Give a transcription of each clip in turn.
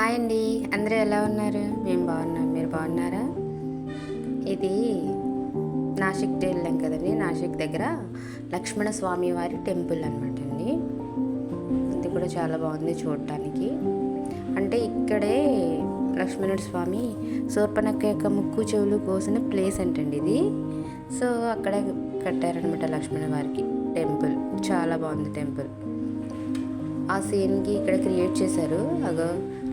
Hi అండి. అందరూ ఎలా ఉన్నారు? మేము బాగున్నాం. మీరు బాగున్నారా? ఇది నాసిక్ వెళ్ళాం కదండి. నాసిక్ దగ్గర లక్ష్మణ స్వామి వారి టెంపుల్ అనమాట అండి. ఇది కూడా చాలా బాగుంది చూడటానికి అంటే ఇక్కడే లక్ష్మణుడు స్వామి శూర్పణక్క యొక్క ముక్కు చెవులు కోసిన ప్లేస్ అంటండి ఇది. సో అక్కడ కట్టారనమాట లక్ష్మణ వారికి టెంపుల్. చాలా బాగుంది టెంపుల్. ఆ సీన్కి ఇక్కడ క్రియేట్ చేశారు. అగో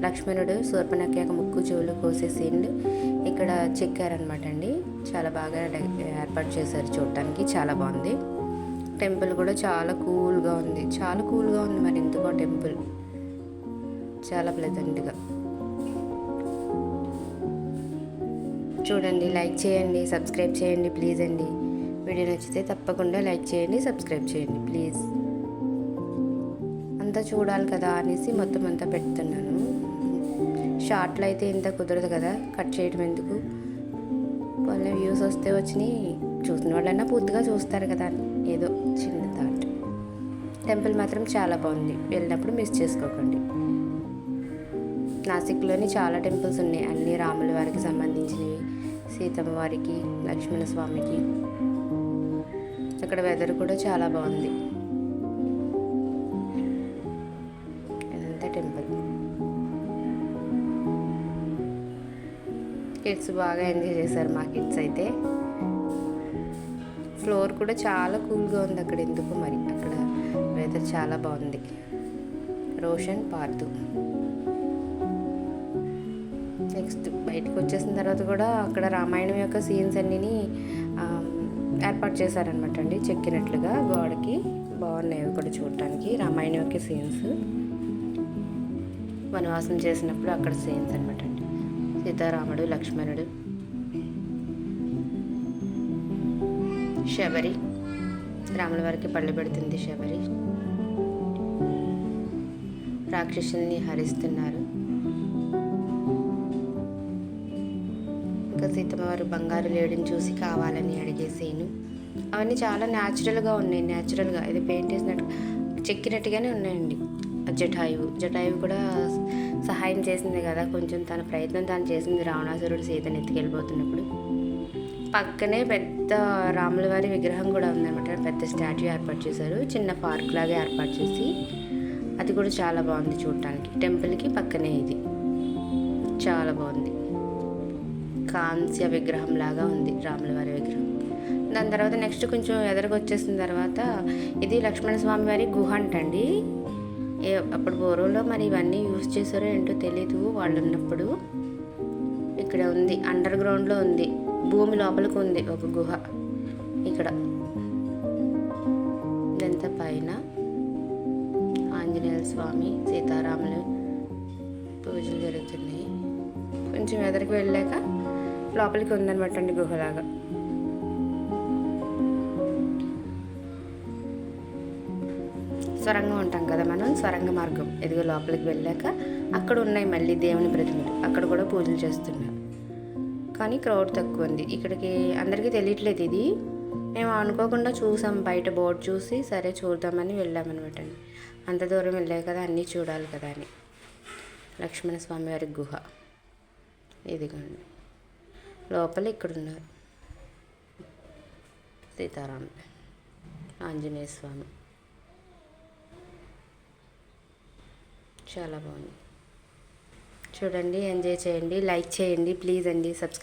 లక్ష్మణుడు శూర్పణఖ యొక్క ముక్కు చెవులు కోసే సీన్ ఇక్కడ చెక్కారనమాట అండి. చాలా బాగా ఏర్పాటు చేశారు చూడటానికి చాలా బాగుంది. టెంపుల్ కూడా చాలా కూల్గా ఉంది. చాలా కూల్గా ఉంది మరి ఎందుకో టెంపుల్. చాలా ప్లెజెంట్గా చూడండి లైక్ చేయండి సబ్స్క్రైబ్ చేయండి ప్లీజ్ అండి. వీడియో నచ్చితే తప్పకుండా లైక్ చేయండి సబ్స్క్రైబ్ చేయండి ప్లీజ్. అంతా చూడాలి కదా అనేసి మొత్తం అంతా పెడుతున్నాను. షార్ట్లు అయితే ఇంత కుదరదు కదా కట్ చేయడం ఎందుకు? వాళ్ళ వ్యూస్ వస్తే వచ్చినాయి. చూసిన వాళ్ళైనా పూర్తిగా చూస్తారు కదా అని ఏదో చిన్న థాట్. టెంపుల్ మాత్రం చాలా బాగుంది. వెళ్ళినప్పుడు మిస్ చేసుకోకండి. నాసిక్లోని చాలా టెంపుల్స్ ఉన్నాయి. అన్ని రాముల వారికి సంబంధించినవి. సీతమ్మ వారికి లక్ష్మణ స్వామికి. అక్కడ వెదర్ కూడా చాలా బాగుంది. టెంపుల్. కిడ్స్ బాగా ఎంజాయ్ చేశారు మా కిడ్స్ అయితే. ఫ్లోర్ కూడా చాలా కూల్గా ఉంది అక్కడ. ఎందుకు మరి? అక్కడ వెదర్ చాలా బాగుంది. రోషన్ పార్దు. నెక్స్ట్ బయటకు వచ్చేసిన తర్వాత కూడా అక్కడ రామాయణం యొక్క సీన్స్ అన్నిని ఏర్పాటు చేశారనమాట అండి. చెక్కినట్లుగా గోడకి. బాగున్నాయి కూడా చూడటానికి. రామాయణం యొక్క సీన్స్ వనవాసం చేసినప్పుడు అక్కడ సీన్స్ అనమాట అండి. సీతారాముడు లక్ష్మణుడు శబరి రాముల వారికి పళ్ళు పెడుతుంది శబరి. రాక్షసుల్ని హరిస్తున్నారు. ఇంకా సీతమ్మ వారు బంగారు లేడిని చూసి కావాలని అడిగేసేను అవన్నీ చాలా న్యాచురల్గా ఉన్నాయి న్యాచురల్గా ఇది పెయింట్ వేసినట్టు చెక్కినట్టుగానే ఉన్నాయండి. జటాయువు. జటాయువు కూడా సహాయం చేసింది కదా కొంచెం తన ప్రయత్నం తాను చేసింది రావణాసురుడు సీతను ఎత్తుకెళ్ళిపోతున్నప్పుడు. పక్కనే పెద్ద రాములవారి విగ్రహం కూడా ఉందన్నమాట. పెద్ద స్టాట్యూ ఏర్పాటు చేశారు. చిన్న పార్క్ లాగా ఏర్పాటు చేసి అది కూడా చాలా బాగుంది చూడటానికి. టెంపుల్కి పక్కనే ఇది. చాలా బాగుంది. కాంస్య విగ్రహం లాగా ఉంది రాములవారి విగ్రహం. దాని తర్వాత నెక్స్ట్ కొంచెం ఎదరకు వచ్చేసిన తర్వాత ఇది లక్ష్మణ స్వామి వారి గుహ అంటండి. అప్పుడు పూర్వంలో మరి ఇవన్నీ యూజ్ చేశారో ఏంటో తెలీదు వాళ్ళు ఉన్నప్పుడు ఇక్కడ ఉంది అండర్ గ్రౌండ్లో ఉంది భూమి లోపలికి ఉంది ఒక గుహ. ఇక్కడ. ఇదంతా పైన. ఆంజనేయ స్వామి సీతారాములు పూజలు జరుగుతున్నాయి. కొంచెం ఎదరికి వెళ్ళాక లోపలికి ఉందన్నమాట అండి గుహలాగా. స్వరంగం ఉంటాం కదా మనం స్వరంగ మార్గం. ఎదుగు లోపలికి వెళ్ళాక అక్కడ ఉన్నాయి మళ్ళీ దేవుని ప్రతిమలు. అక్కడ కూడా పూజలు చేస్తున్నారు కానీ క్రౌడ్ తక్కువ ఉంది. ఇక్కడికి అందరికీ తెలియట్లేదు ఇది. మేము అనుకోకుండా చూసాం. బయట బోర్డు చూసి సరే చూద్దామని వెళ్ళామన్నమాట అండి అంత దూరం వెళ్ళాయి కదా అన్నీ చూడాలి కదా అని. లక్ష్మణ స్వామి వారి గుహ. ఇదిగోండి. లోపల ఇక్కడ ఉన్నారు. సీతారాములు ఆంజనేయ స్వామి. చాలా బాగుంది. చూడండి ఎంజాయ్ చేయండి లైక్ చేయండి ప్లీజ్ అండి సబ్స్క్రైబ్